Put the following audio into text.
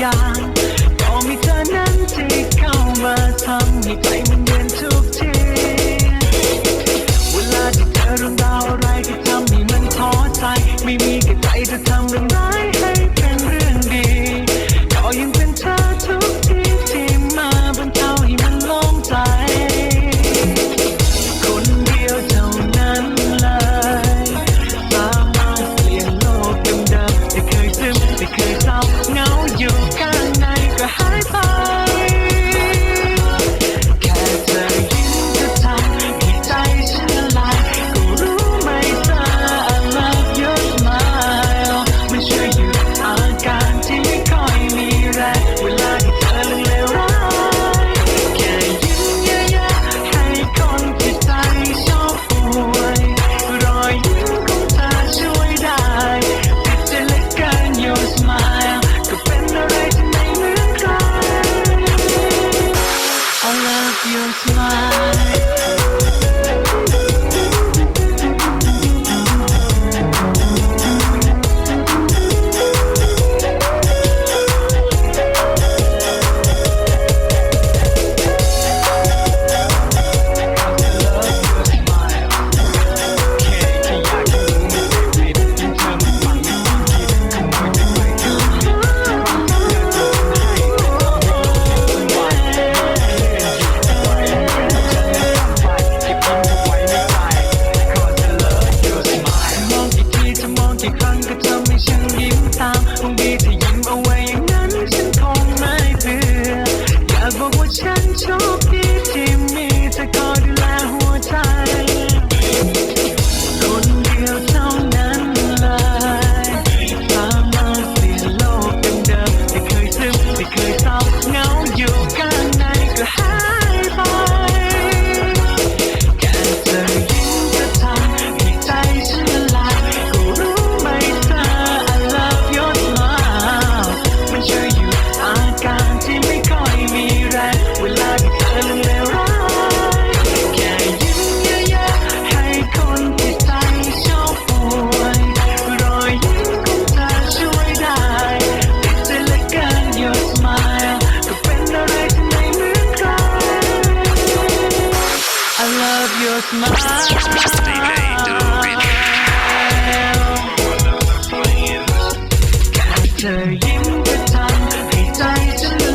อย่างมีเธอนั้นที่เข้ามาทำให้ใจมันเยนทุกที เวลาที่เจอเรื่องราวอะไรก็ทำให้มันท้อใจ ไม่มีกระใจจะทำเรื่องรา 千秋。of your smile. You the time, to